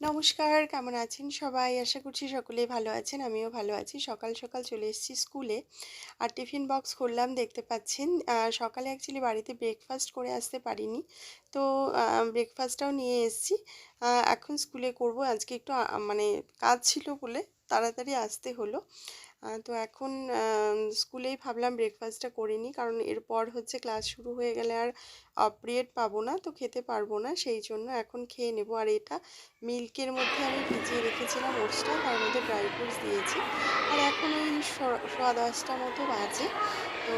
নমস্কার, কেমন আছেন সবাই? আশা করছি সকলেই ভালো আছেন, আমিও ভালো আছি। সকাল সকাল চলে এসেছি স্কুলে আর টিফিন বক্স খুললাম, দেখতে পাচ্ছেন। সকালে অ্যাকচুয়ালি বাড়িতে ব্রেকফাস্ট করে আসতে পারিনি। তো ব্রেকফাস্টটাও নিয়ে এসেছি। এখন স্কুলে করব। আজকে একটু মানে কাজ ছিল বলে তাড়াতাড়ি আসতে হলো। তো এখন স্কুলেই ভাবলাম ব্রেকফাস্টটা করে নিই, কারণ এরপর হচ্ছে ক্লাস শুরু হয়ে গেলে আর পিরিয়ড পাবো না, তো খেতে পারব না, সেই জন্য এখন খেয়ে নেব। আর এটা মিল্কের মধ্যে আমি ভিজিয়ে রেখেছিলাম ওটসটা, তার মধ্যে ড্রাই ফ্রুটস দিয়েছি। আর এখন ওই সোয়া দশটা মতো বাজে, তো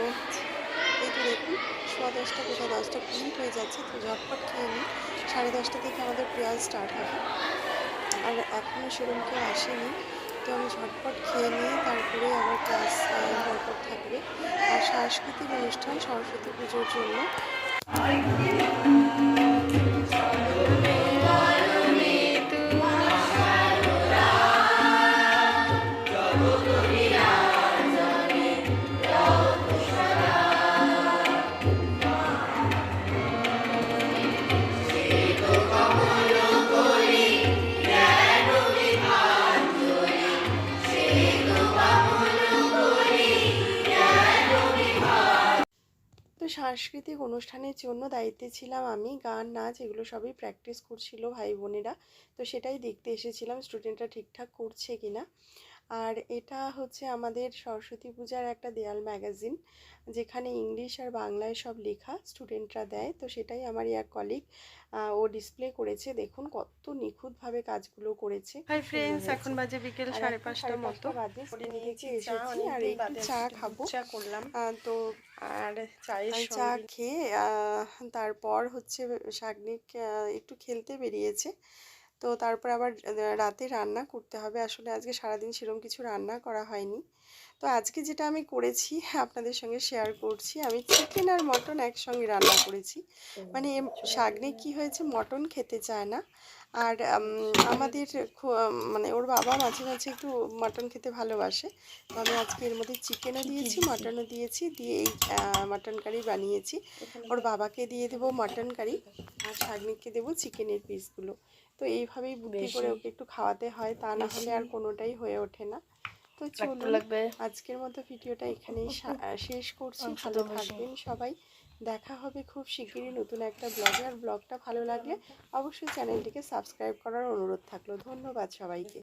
এই তো দেখুন, সোয়া দশটা কোথাও দশটা মিনিট হয়ে যাচ্ছে, তো ঝটপট খেয়ে নিই। সাড়ে দশটা থেকে আমাদের প্রেয়ার স্টার্ট হবে। আর এখনও সেরকম কেউ আসেনি। তো আমি ঝটপট খেয়ে নিয়ে তারপরে আমার ক্লাস ঝটপট থাকবে। আর সাংস্কৃতিক অনুষ্ঠান, সরস্বতী পুজোর জন্য। তো সাংস্কৃতিক অনুষ্ঠানের জন্য দায়িত্বে ছিলাম আমি, গান, নাচ এগুলো সবই প্র্যাকটিস করছিল ভাই বোনেরা। তো সেটাই দেখতে এসেছিলাম স্টুডেন্টরা ঠিকঠাক করছে কিনা। আর এটা হচ্ছে আমাদের সরস্বতী পূজার একটা দেয়াল ম্যাগাজিন যেখানে ইংলিশ আর বাংলায় সব লেখা স্টুডেন্টরা দেয়। তো সেটাই আমার এক কলিগ ও ডিসপ্লে করেছে। দেখুন কত নিখুঁতভাবে কাজগুলো করেছে। হাই ফ্রেন্ডস এখন বাজে বিকেল সাড়ে পাঁচটা মতো। বাজে। নিয়েছি এসেছি আর একটু চা খাব। চা করলাম। তো আর চায়ের চা খেয়ে তারপর হচ্ছে শাগনিক একটু খেলতে বেরিয়েছে। তো তারপর আবার রাতে রান্না করতে হবে। আসলে আজকে সারাদিন সেরকম কিছু রান্না করা হয়নি। তো আজকে যেটা আমি করেছি আপনাদের সঙ্গে শেয়ার করছি। আমি চিকেন আর মটন একসঙ্গে রান্না করেছি। মানে শাগনে কি হয়েছে মটন খেতে চায় না। আর আমাদের মানে ওর বাবা মাঝে মাঝে একটু মাটন খেতে ভালোবাসে। তো আমি আজকে এর মধ্যে চিকেনও দিয়েছি মাটনও দিয়েছি দিয়ে এই মটন কারি বানিয়েছি। ওর বাবাকে দিয়ে দেবো মাটন কারি আর শাগনিককে দেবো চিকেনের পিসগুলো। তো এইভাবেই বুদ্ধি করে ওকে একটু খাওয়াতে হয় তা না হলে আর কোনোটাই হয়ে ওঠে না। তো চলুন আজকের মতো ভিডিওটা এখানেই শেষ করছি। ভালো থাকবেন সবাই। দেখা হবে খুব শীঘ্রই নতুন একটা ব্লগে আর ব্লগটা ভালো লাগলে অবশ্যই চ্যানেলটিকে সাবস্ক্রাইব করার অনুরোধ থাকল। ধন্যবাদ সবাইকে।